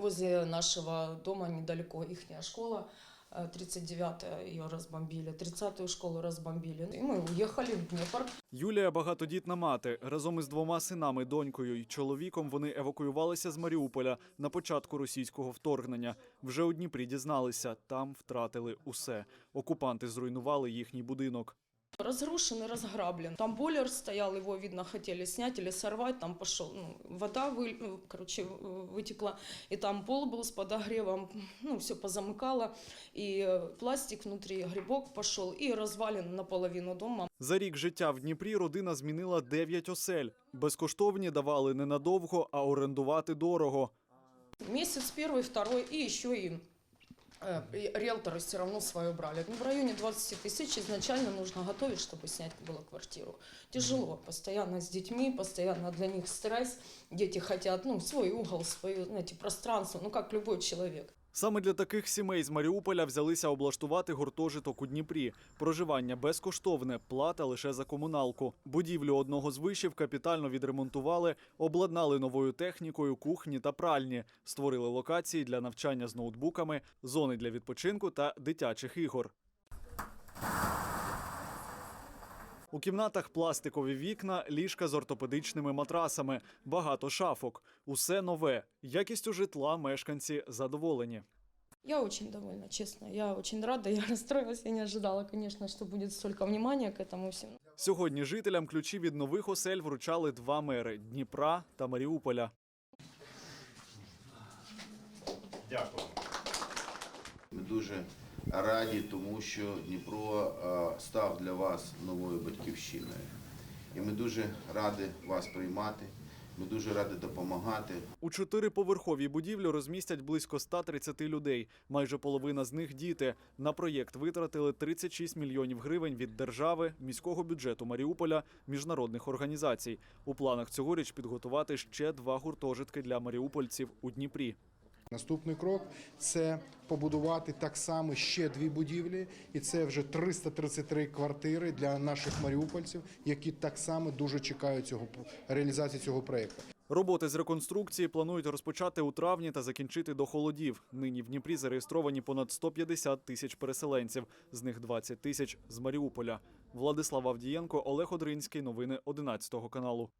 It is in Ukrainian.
Возле нашего дома недалеко ихняя школа. э, 39-я ее разбомбили, 30-ю школу разбомбили. И мы уехали в Днепр. Юлія багатодітна мати. Разом із двома синами, донькою і чоловіком вони евакуювалися з Маріуполя на початку російського вторгнення. Вже у Дніпрі дізналися, там втратили усе. Окупанти зруйнували їхній будинок. Разрушен и разграблен. Там бойлер стоял, его, видно, хотели снять или сорвать. Там пошел, ну, вода, вы, ну, короче, в- вытекла. И там пол был с подогревом, ну, все позамыкало. И э, пластик внутри, грибок пошел. И развален наполовину дома. За рік життя в Дніпрі родина змінила 9 осель. Безкоштовні давали ненадовго, а орендувати дорого. Месяц первый, второй и еще и э, и риэлторы все равно свое брали. Ну, в районе 20 тысяч изначально нужно готовить, чтобы снять было квартиру. Тяжело, постоянно с детьми, постоянно для них стресс. Дети хотят, ну, свой угол, свое, знаете, пространство, ну, как любой человек. Саме для таких сімей з Маріуполя взялися облаштувати гуртожиток у Дніпрі. Проживання безкоштовне, плата лише за комуналку. Будівлю одного з вишів капітально відремонтували, обладнали новою технікою, кухні та пральні, створили локації для навчання з ноутбуками, зони для відпочинку та дитячих ігор. У кімнатах пластикові вікна, ліжка з ортопедичними матрасами, багато шафок. Усе нове. Якістю житла мешканці задоволені. Я очень довольна, честно. Я очень рада, я расстроилась, я не ожидала, конечно, что будет столько внимания к этому всему. Сьогодні жителям ключі від нових осель вручали два мери Дніпра та Маріуполя. Дякую. Ми дуже раді, тому що Дніпро е, став для вас новою батьківщиною. І ми дуже раді вас приймати. Ми дуже раді допомагати. У чотириповерховій будівлі розмістять близько 130 людей. Майже половина з них діти. На проєкт витратили 36 мільйонів гривень від держави, міського бюджету Маріуполя, міжнародних організацій. У планах цьогоріч підготувати ще два гуртожитки для маріупольців у Дніпрі. Наступний крок це побудувати так само ще дві будівлі, і це вже 333 квартири для наших маріупольців, які так само дуже чекають цього реалізації цього проєкту. Роботи з реконструкції планують розпочати у травні та закінчити до холодів. Нині в Дніпрі зареєстровані понад 150 тисяч переселенців, з них 20 тисяч з Маріуполя. Владислав Авдієнко, Олег Одринський. Новини 11 каналу.